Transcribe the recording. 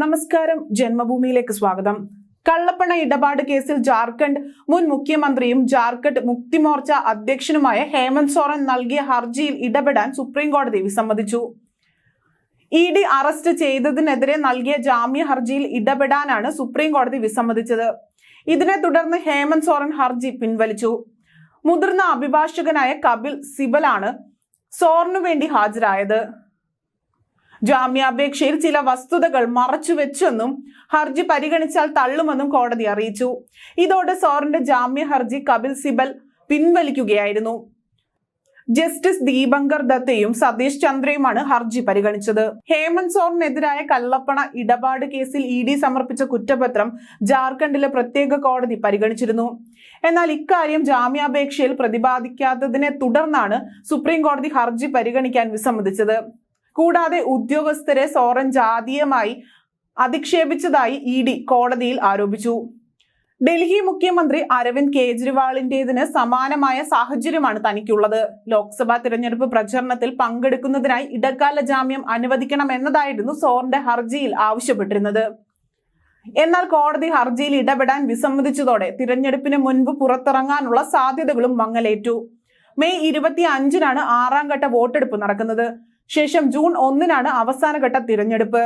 നമസ്കാരം. ജന്മഭൂമിയിലേക്ക് സ്വാഗതം. കള്ളപ്പണ ഇടപാട് കേസിൽ ജാർഖണ്ഡ് മുൻ മുഖ്യമന്ത്രിയും ജാർഖണ്ഡ് മുക്തിമോർച്ച അധ്യക്ഷനുമായ ഹേമന്ത് സോറൻ നൽകിയ ഹർജിയിൽ ഇടപെടാൻ സുപ്രീം കോടതി വിസമ്മതിച്ചു. ഇ ഡി അറസ്റ്റ് ചെയ്തതിനെതിരെ നൽകിയ ജാമ്യ ഹർജിയിൽ ഇടപെടാനാണ് സുപ്രീം കോടതി വിസമ്മതിച്ചത്. ഇതിനെ തുടർന്ന് ഹേമന്ത് സോറൻ ഹർജി പിൻവലിച്ചു. മുതിർന്ന അഭിഭാഷകനായ കപിൽ സിബലാണ് സോറിനു വേണ്ടി ഹാജരായത്. ജാമ്യാപേക്ഷയിൽ ചില വസ്തുതകൾ മറച്ചുവെച്ചെന്നും ഹർജി പരിഗണിച്ചാൽ തള്ളുമെന്നും കോടതി അറിയിച്ചു. ഇതോടെ സോറിന്റെ ജാമ്യ ഹർജി കപിൽ സിബൽ പിൻവലിക്കുകയായിരുന്നു. ജസ്റ്റിസ് ദീപങ്കർ ദത്തയും സതീഷ് ചന്ദ്രയുമാണ് ഹർജി പരിഗണിച്ചത്. ഹേമന്ത് സോറിനെതിരായ കള്ളപ്പണ ഇടപാട് കേസിൽ ഇ ഡി സമർപ്പിച്ച കുറ്റപത്രം ജാർഖണ്ഡിലെ പ്രത്യേക കോടതി പരിഗണിച്ചിരുന്നു. എന്നാൽ ഇക്കാര്യം ജാമ്യാപേക്ഷയിൽ പ്രതിപാദിക്കാത്തതിനെ തുടർന്നാണ് സുപ്രീം കോടതി ഹർജി പരിഗണിക്കാൻ വിസമ്മതിച്ചത്. കൂടാതെ ഉദ്യോഗസ്ഥരെ സോറൻ ജാതീയമായി അധിക്ഷേപിച്ചതായി ഇ ഡി കോടതിയിൽ ആരോപിച്ചു. ഡൽഹി മുഖ്യമന്ത്രി അരവിന്ദ് കേജ്രിവാളിന്റേതിന് സമാനമായ സാഹചര്യമാണ് തനിക്കുള്ളത്. ലോക്സഭാ തിരഞ്ഞെടുപ്പ് പ്രചരണത്തിൽ പങ്കെടുക്കുന്നതിനായി ഇടക്കാല ജാമ്യം അനുവദിക്കണമെന്നതായിരുന്നു സോറിന്റെ ഹർജിയിൽ ആവശ്യപ്പെട്ടിരുന്നത്. എന്നാൽ കോടതി ഹർജിയിൽ ഇടപെടാൻ വിസമ്മതിച്ചതോടെ തിരഞ്ഞെടുപ്പിന് മുൻപ് പുറത്തിറങ്ങാനുള്ള സാധ്യതകളും മങ്ങലേറ്റു. മെയ് ഇരുപത്തി അഞ്ചിനാണ് ആറാം ഘട്ട വോട്ടെടുപ്പ് നടക്കുന്നത്. ശേഷം ജൂൺ ഒന്നിനാണ് അവസാനഘട്ട തിരഞ്ഞെടുപ്പ്.